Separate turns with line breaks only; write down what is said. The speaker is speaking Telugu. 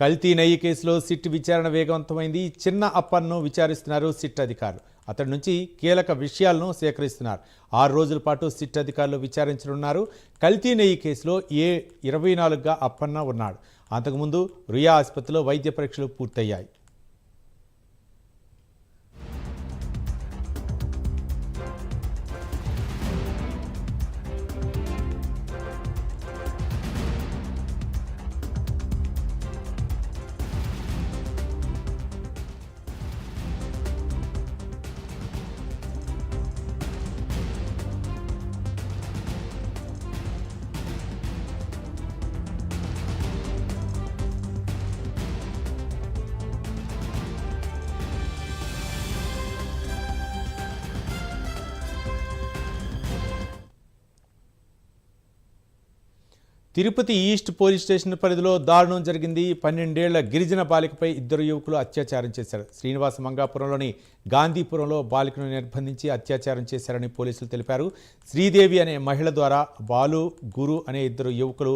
కల్తీ నెయ్యి కేసులో సిట్ విచారణ వేగవంతమైంది. చిన్న అప్పన్ను విచారిస్తున్నారు సిట్ అధికారులు. అతడి నుంచి కీలక విషయాలను సేకరిస్తున్నారు. ఆరు రోజుల పాటు సిట్ అధికారులు విచారించనున్నారు. కల్తీ నెయ్యి కేసులో ఏ ఇరవై నాలుగుగా అప్పన్న ఉన్నాడు. అంతకుముందు రుయా ఆసుపత్రిలో వైద్య పరీక్షలు పూర్తయ్యాయి. తిరుపతి ఈస్ట్ పోలీస్ స్టేషన్ పరిధిలో దారుణం జరిగింది. పన్నెండేళ్ళ గిరిజన బాలికపై ఇద్దరు యువకులు అత్యాచారం చేశారు. శ్రీనివాస మంగాపురంలోని గాంధీపురంలో బాలికను నిర్బంధించి అత్యాచారం చేశారని పోలీసులు తెలిపారు. శ్రీదేవి అనే మహిళ ద్వారా బాలు గురు అనే ఇద్దరు యువకులు